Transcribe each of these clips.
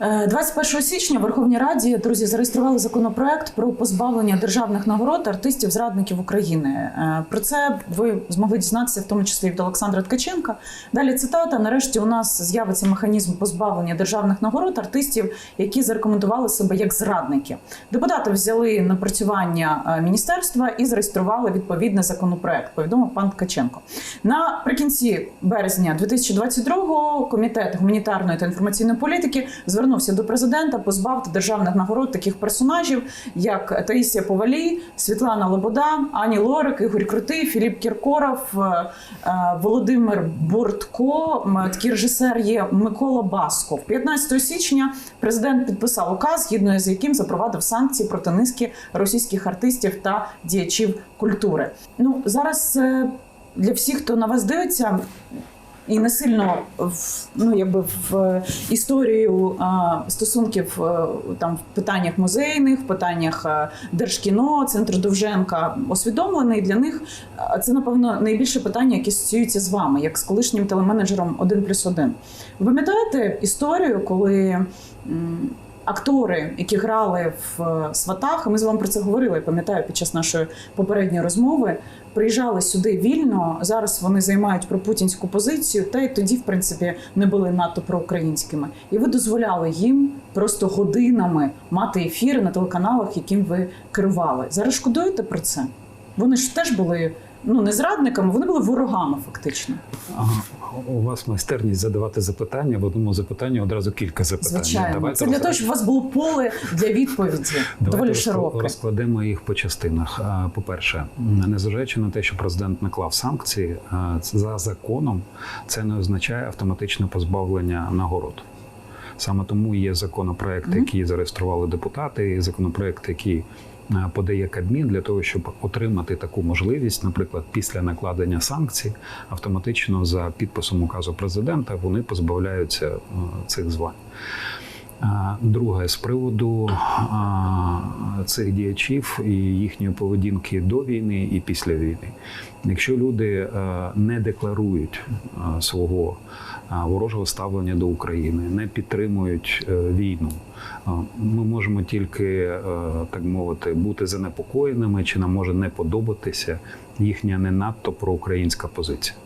Е, 21 січня в Верховній Раді друзі зареєстрували законопроект про позбавлення державних нагород артистів зрадників України. Е, Про це ви змогли дізнатися, в тому числі від Олександра Ткаченка. Далі цитата: нарешті у нас з'явиться механізм позбавлення державних нагород артистів, які зарекомендували себе як зрадники. Депутати взяли напрацювання е, міністерства і зареєстрували відповідний законопроект. Повідомив пан Ткаченко. Наприкінці березня 2022-го комітет гуманітарної та інформаційної політики звернувся до президента позбавити державних нагород таких персонажів, як Таїсія Повалій, Світлана Лобода, Ані Лорик, Ігор Крутий, Філіп Кіркоров, е, е, Володимир Бортко. Такий режисер є Микола Басков. 15 січня президент підписав указ, згідно з яким запровадив санкції проти низки російських артистів та діячів культури. Ну зараз е, для всіх, хто на вас дивиться. І не сильно в ну якби в е, історію а, стосунків а, там в питаннях музейних, в питаннях а, держкіно, центру Довженка освідомлений для них. а Це напевно найбільше питання, яке стосується з вами, як з колишнім телеменеджером 1 плюс 1. Ви пам'ятаєте історію, коли актори, які грали в е, сватах, ми з вами про це говорили, пам'ятаю, під час нашої попередньої розмови. Приїжджали сюди вільно. Зараз вони займають пропутінську позицію, та й тоді, в принципі, не були надто проукраїнськими. І ви дозволяли їм просто годинами мати ефіри на телеканалах, яким ви керували. Зараз шкодуєте про це? Вони ж теж були ну не зрадниками, вони були ворогами, фактично. Ага. У вас майстерність задавати запитання. В одному запитанні одразу кілька запитань. Звичайно, Давайте це для того, щоб у вас було поле для відповіді Давайте доволі широке. розкладемо їх по частинах. По-перше, незважаючи на те, що президент наклав санкції за законом, це не означає автоматичне позбавлення нагород. Саме тому є законопроект, який зареєстрували депутати, і законопроект, який подає Кабмін для того, щоб отримати таку можливість, наприклад, після накладення санкцій, автоматично за підписом указу президента вони позбавляються е, цих звань. Друге, з приводу цих діячів і їхньої поведінки до війни і після війни. Якщо люди не декларують свого ворожого ставлення до України, не підтримують е, війну, ми можемо тільки, е, так мовити, бути занепокоєними, чи нам може не подобатися їхня не надто проукраїнська позиція.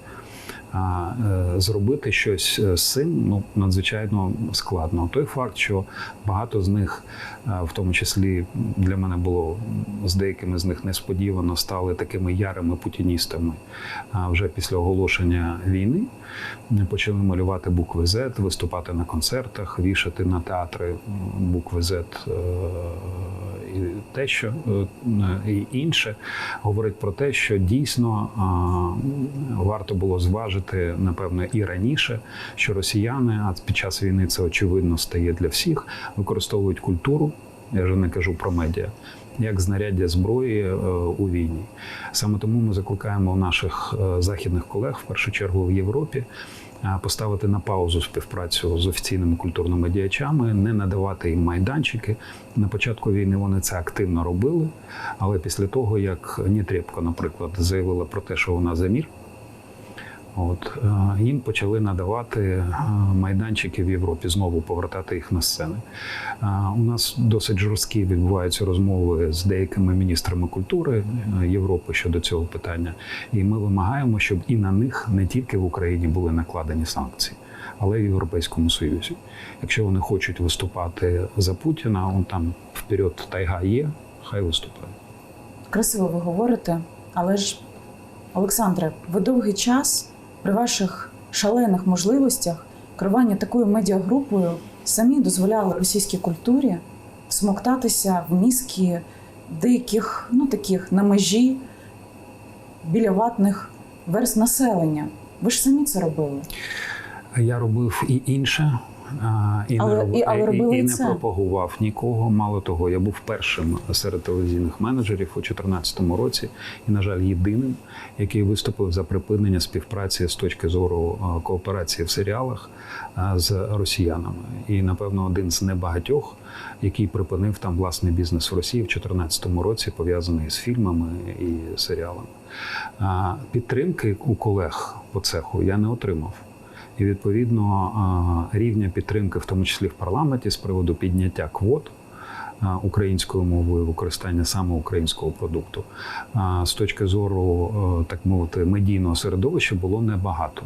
А е, зробити щось е, з цим ну надзвичайно складно. Той факт, що багато з них, е, в тому числі для мене було з деякими з них несподівано, стали такими ярими путіністами. А вже після оголошення війни почали малювати букви Z, виступати на концертах, вішати на театри букви Z. І те, що і інше говорить про те, що дійсно варто було зважити, напевно, і раніше, що росіяни, а під час війни це очевидно стає для всіх, використовують культуру. Я вже не кажу про медіа. Як знаряддя зброї е, у війні, саме тому ми закликаємо наших е, західних колег, в першу чергу в Європі, е, поставити на паузу співпрацю з офіційними культурними діячами, не надавати їм майданчики. На початку війни вони це активно робили, але після того, як Нітрєпко, наприклад, заявила про те, що вона за мір, От е, їм почали надавати е, майданчики в Європі, знову повертати їх на сцени. Е, У нас досить жорсткі відбуваються розмови з деякими міністрами культури Європи щодо цього питання, і ми вимагаємо, щоб і на них не тільки в Україні були накладені санкції, але й в Європейському Союзі. Якщо вони хочуть виступати за Путіна, он там вперед тайга є, хай виступає. Красиво ви говорите, але ж, Олександре, ви довгий час при ваших шалених можливостях керування такою медіагрупою самі дозволяли російській культурі смоктатися в мізки деяких, ну таких на межі біля ватних верст населення. Ви ж самі це робили. Я робив і інше. І Але- не, роб... і- але робили і, і не це. пропагував нікого. Мало того, я був першим серед телевізійних менеджерів у 2014 році, і, на жаль, єдиним, який виступив за припинення співпраці з точки зору кооперації в серіалах з росіянами. І, напевно, один з небагатьох, який припинив там власний бізнес в Росії в 2014 році, пов'язаний з фільмами і серіалами. Підтримки у колег по цеху я не отримав. І відповідно рівня підтримки, в тому числі в парламенті, з приводу підняття квот. Українською мовою використання саме українського продукту з точки зору, е, так мовити, медійного середовища було небагато.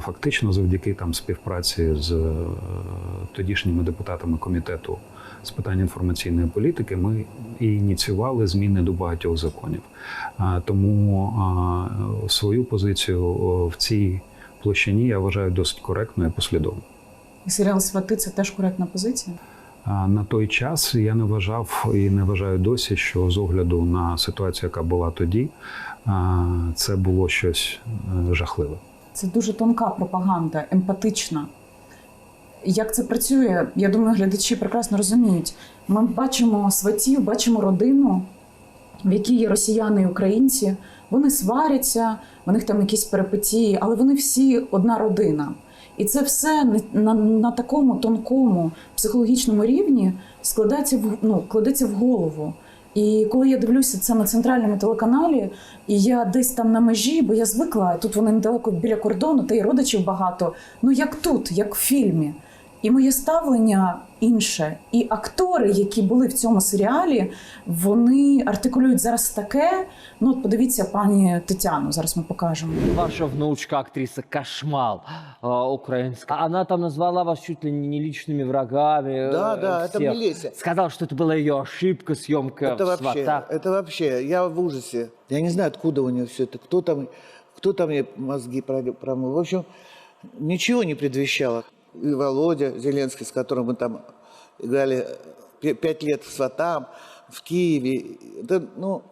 Фактично, завдяки там співпраці з е, тодішніми депутатами комітету з питань інформаційної політики, ми і ініціювали зміни до багатьох законів. Тому свою позицію в цій площині я вважаю досить коректною і послідовною. І серіал Свати це теж коректна позиція. На той час я не вважав і не вважаю досі, що з огляду на ситуацію, яка була тоді, це було щось е, жахливе. Це дуже тонка пропаганда, емпатична. Як це працює, я думаю, глядачі прекрасно розуміють. Ми бачимо сватів, бачимо родину, в якій є росіяни і українці. Вони сваряться, у них там якісь перипетії, але вони всі одна родина. І це все на, на, такому тонкому психологічному рівні складається в ну, кладеться в голову. І коли я дивлюся це на центральному телеканалі, і я десь там на межі, бо я звикла, тут вони недалеко біля кордону, та й родичів багато. Ну як тут, як в фільмі. І моє ставлення інше. І актори, які були в цьому серіалі, вони артикулюють зараз таке. Ну, от подивіться, пані Тетяну, зараз ми покажемо. Ваша внучка, актриса Кошмал а, украинская. Она там назвала вас чуть ли не личными врагами. Да, э, да, это всех. Милеся. Сказала, что это была ее ошибка, съемка Это в вообще, «Сватах». это вообще, я в ужасе. Я не знаю, откуда у нее все это, кто там, кто там ей мозги пролил- промыл. В общем, ничего не предвещало. И Володя Зеленский, с которым мы там играли пять лет в Сватам, в Киеве. Это, ну,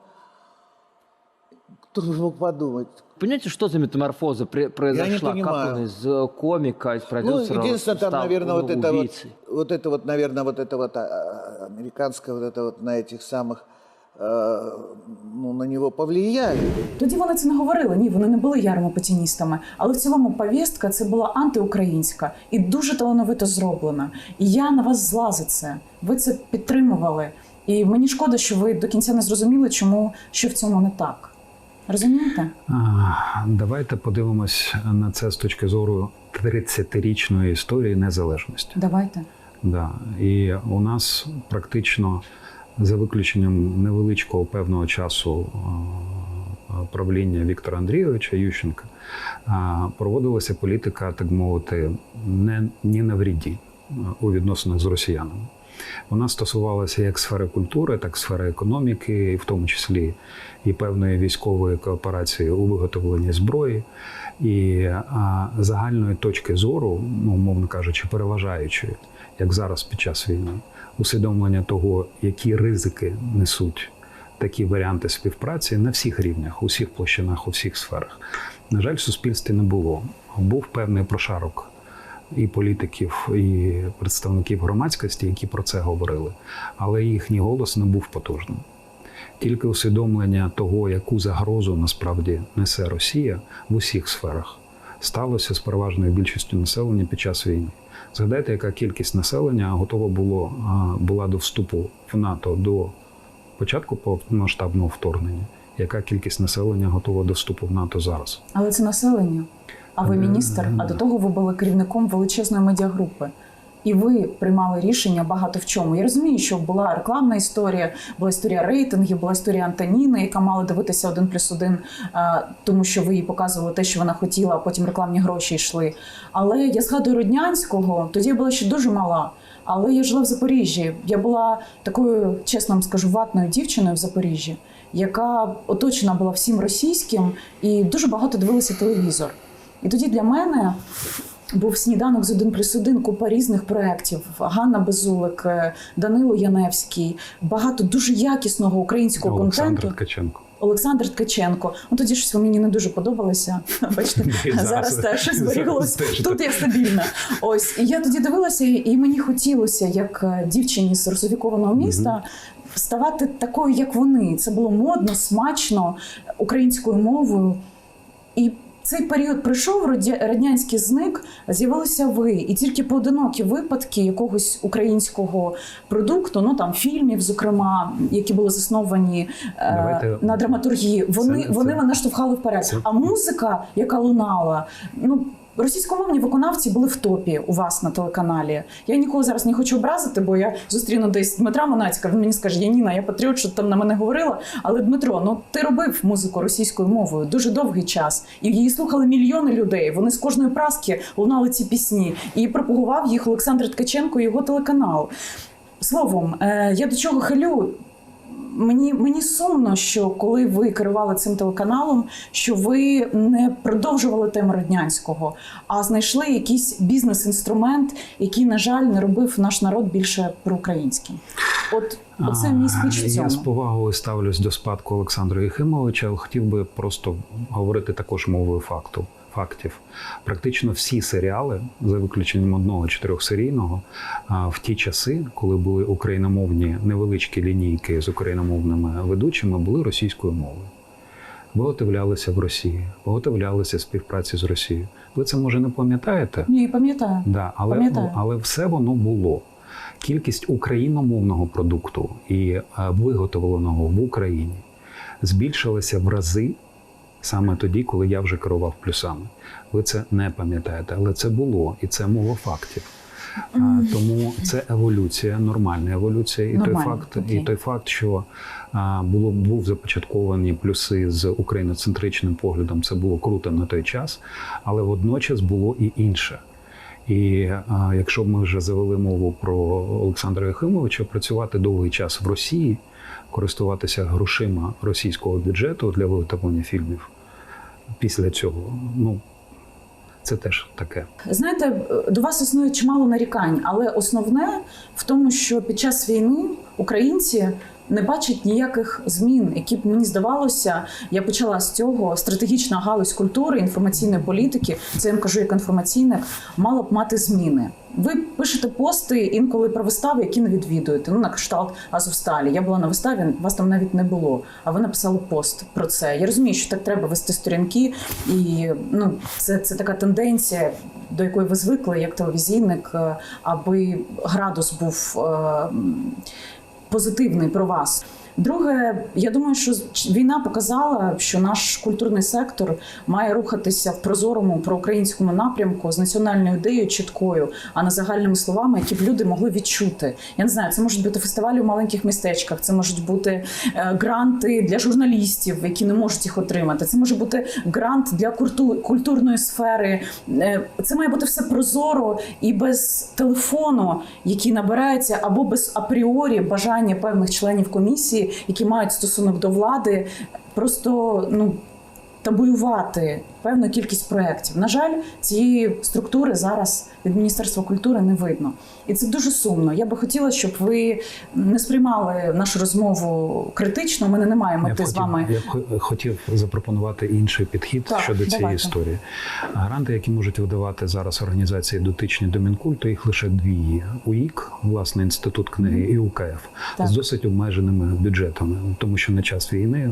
кто же мог подумать? Понимаете, что за метаморфоза произошла? как понимаю. он из э, комика, из Ну, продюсера единственное, там, стал наверное, вот это вот, убийцей? вот это вот, наверное, вот это вот а, американское вот это вот на этих самых, ну, на него повлияли. Тоді вони це не говорили. Ні, вони не були ярими путіністами. Але в цілому повістка це була антиукраїнська і дуже талановито зроблена. І я на вас зла за це. Ви це підтримували. І мені шкода, що ви до кінця не зрозуміли, чому що в цьому не так. Розумієте? Давайте подивимось на це з точки зору 30-річної історії незалежності. Давайте. Да. І у нас практично за виключенням невеличкого певного часу правління Віктора Андрійовича Ющенка проводилася політика, так мовити, не ні на вріді у відносинах з росіянами. Вона стосувалася як сфери культури, так і сфери економіки, в тому числі і певної військової кооперації у виготовленні зброї, і а, загальної точки зору, ну, умовно кажучи, переважаючої, як зараз під час війни, усвідомлення того, які ризики несуть такі варіанти співпраці на всіх рівнях, у всіх площинах, у всіх сферах. На жаль, в суспільстві не було. Був певний прошарок і політиків, і представників громадськості, які про це говорили, але їхній голос не був потужним. Тільки усвідомлення того, яку загрозу насправді несе Росія в усіх сферах, сталося з переважною більшістю населення під час війни. Згадайте, яка кількість населення готова було, була до вступу в НАТО до початку повномасштабного вторгнення. Яка кількість населення готова до вступу в НАТО зараз? Але це населення. А ви міністр, а до того ви були керівником величезної медіагрупи. І ви приймали рішення багато в чому. Я розумію, що була рекламна історія, була історія рейтингів, була історія Антоніни, яка мала дивитися один плюс один, е, тому що ви їй показували те, що вона хотіла, а потім рекламні гроші йшли. Але я згадую Роднянського, тоді я була ще дуже мала. Але я жила в Запоріжжі. Я була такою, чесно вам скажу, ватною дівчиною в Запоріжжі, яка оточена була всім російським і дуже багато дивилася телевізор. І тоді для мене був сніданок з один плюс один, купа різних проєктів. Ганна Безулик, е, Данило Яневський, багато дуже якісного українського Олександр контенту. Ткаченко. Олександр Ткаченко. Ну тоді щось ви мені не дуже подобалося. Бачите, зараз- теж щось. Тут я стабільна. Ось і я тоді дивилася, і мені хотілося, як е, дівчині з русифікованого міста. Ставати такою, як вони. Це було модно, смачно українською мовою. І цей період пройшов, радя- радянський зник, з'явилися ви, і тільки поодинокі випадки якогось українського продукту, ну там фільмів, зокрема, які були засновані е, Давайте- на драматургії, вони, Це- вони це- мене штовхали вперед. це- А музика, яка лунала, ну. Російськомовні виконавці були в топі у вас на телеканалі. Я нікого зараз не хочу образити, бо я зустріну десь Дмитра Монацька. Він мені скаже: Яніна, я патріот, що там на мене говорила. Але Дмитро, ну ти робив музику російською мовою дуже довгий час, і її слухали мільйони людей. Вони з кожної праски лунали ці пісні, і пропагував їх Олександр Ткаченко, і його телеканал. Словом, е, я до чого хилю. Мені, мені сумно, що коли ви керували цим телеканалом, що ви не продовжували тему Роднянського, а знайшли якийсь бізнес-інструмент, який, на жаль, не робив наш народ більше проукраїнським. От оце мій спіч в Я з повагою ставлюсь до спадку Олександра Єхимовича, але хотів би просто говорити також мовою факту. Фактів практично всі серіали, за виключенням одного чотирьохсерійного, в ті часи, коли були україномовні невеличкі лінійки з україномовними ведучими, були російською мовою. Виготовлялися в Росії, виготовлялися співпраці з Росією. Ви це може не пам'ятаєте? Ні, пам'ятаю. Да, але, Пам'ятаю. але все воно було. Кількість україномовного продукту і виготовленого в Україні збільшилася в рази саме тоді, коли я вже керував плюсами. Ви це не пам'ятаєте, але це було, і це мова фактів. А, тому це еволюція, нормальна еволюція, і той факт, і той факт, що а, було був започатковані плюси з україноцентричним поглядом. Це було круто на той час, але водночас було і інше. І а, якщо б ми вже завели мову про Олександра Єхимовича, працювати довгий час в Росії, користуватися грошима російського бюджету для виготовлення фільмів після цього, ну це теж таке. Знаєте, до вас існує чимало нарікань, але основне в тому, що під час війни українці не бачать ніяких змін, які б мені здавалося, я почала з цього стратегічна галузь культури, інформаційної політики. Це я вам кажу як інформаційник, мала б мати зміни. Ви пишете пости інколи про вистави, які не відвідуєте. Ну на кшталт Азовсталі. Я була на виставі, вас там навіть не було. А ви написали пост про це. Я розумію, що так треба вести сторінки, і ну це, це така тенденція, до якої ви звикли як телевізійник, е, аби градус був. е, позитивний про вас. Друге, я думаю, що війна показала, що наш культурний сектор має рухатися в прозорому проукраїнському напрямку з національною ідеєю чіткою, а не загальними словами, які б люди могли відчути. Я не знаю, це можуть бути фестивалі в маленьких містечках, це можуть бути е, гранти для журналістів, які не можуть їх отримати. Це може бути грант для культу- культурної сфери. Е, Це має бути все прозоро і без телефону, який набирається, або без апріорі бажання певних членів комісії, які мають стосунок до влади, просто ну. Табуювати певну кількість проєктів. На жаль, цієї структури зараз від Міністерства культури не видно. І це дуже сумно. Я би хотіла, щоб ви не сприймали нашу розмову критично. У мене немає Я мети з вами. я б хотів запропонувати інший підхід Так, щодо цієї давайте. історії. Гранти, які можуть видавати зараз організації дотичні до Мінкульту, їх лише дві є: УІК, власне, інститут книги, і УКФ Так. з досить обмеженими бюджетами, тому що на час війни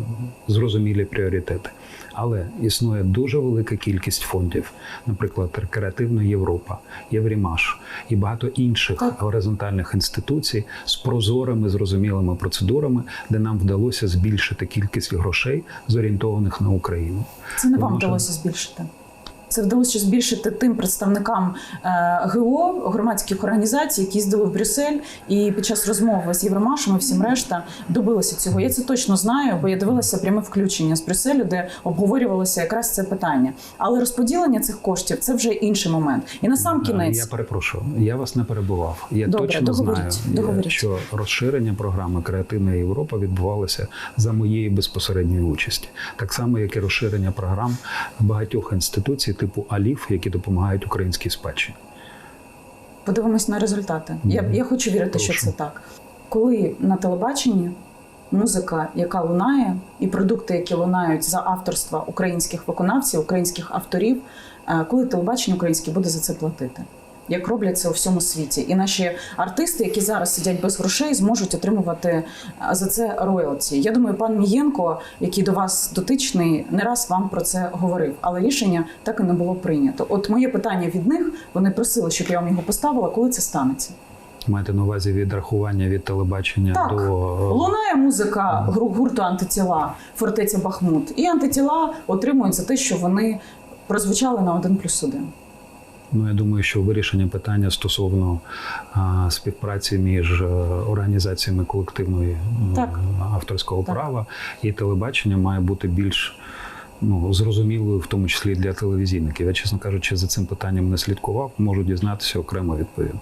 зрозумілі пріоритети. Але існує дуже велика кількість фондів, наприклад, Креативна Європа, Єврімаш і багато інших горизонтальних інституцій з прозорими зрозумілими процедурами, де нам вдалося збільшити кількість грошей, зорієнтованих на Україну. Це не вам вдалося збільшити. Це вдалося збільшити тим представникам е, ГО громадських організацій, які їздили в Брюссель, і під час розмови з Євромашем і всім решта добилися цього. Я це точно знаю, бо я дивилася пряме включення з Брюсселю, де обговорювалося якраз це питання. Але розподілення цих коштів це вже інший момент. І на сам Е, кінець Я перепрошую, я вас не перебував. Я Добре, точно договоріть, знаю, е, договоріть. що розширення програми Креативна Європа відбувалося за моєї безпосередньої участі, так само як і розширення програм багатьох інституцій типу АЛІФ, які допомагають українській спадщині. подивимось на результати. Я, я хочу вірити, що це так. Коли на телебаченні музика, яка лунає, і продукти, які лунають за авторства українських виконавців, українських авторів, е, коли телебачення українське буде за це платити. Як роблять це у всьому світі, і наші артисти, які зараз сидять без грошей, зможуть отримувати е, за це роялті. Я думаю, пан Мієнко, який до вас дотичний, не раз вам про це говорив, але рішення так і не було прийнято. От моє питання від них вони просили, щоб я вам його поставила. Коли це станеться? Маєте на увазі відрахування від телебачення Так. до Лунає музика гурту антитіла фортеця Бахмут, і антитіла отримують за те, що вони прозвучали на один плюс один. Ну, я думаю, що вирішення питання стосовно а, співпраці між е, організаціями колективної м, Так. авторського Так. права і телебачення має бути більш ну, зрозумілою, в тому числі для телевізійників. Я, чесно кажучи, за цим питанням не слідкував, можу дізнатися окремо відповім.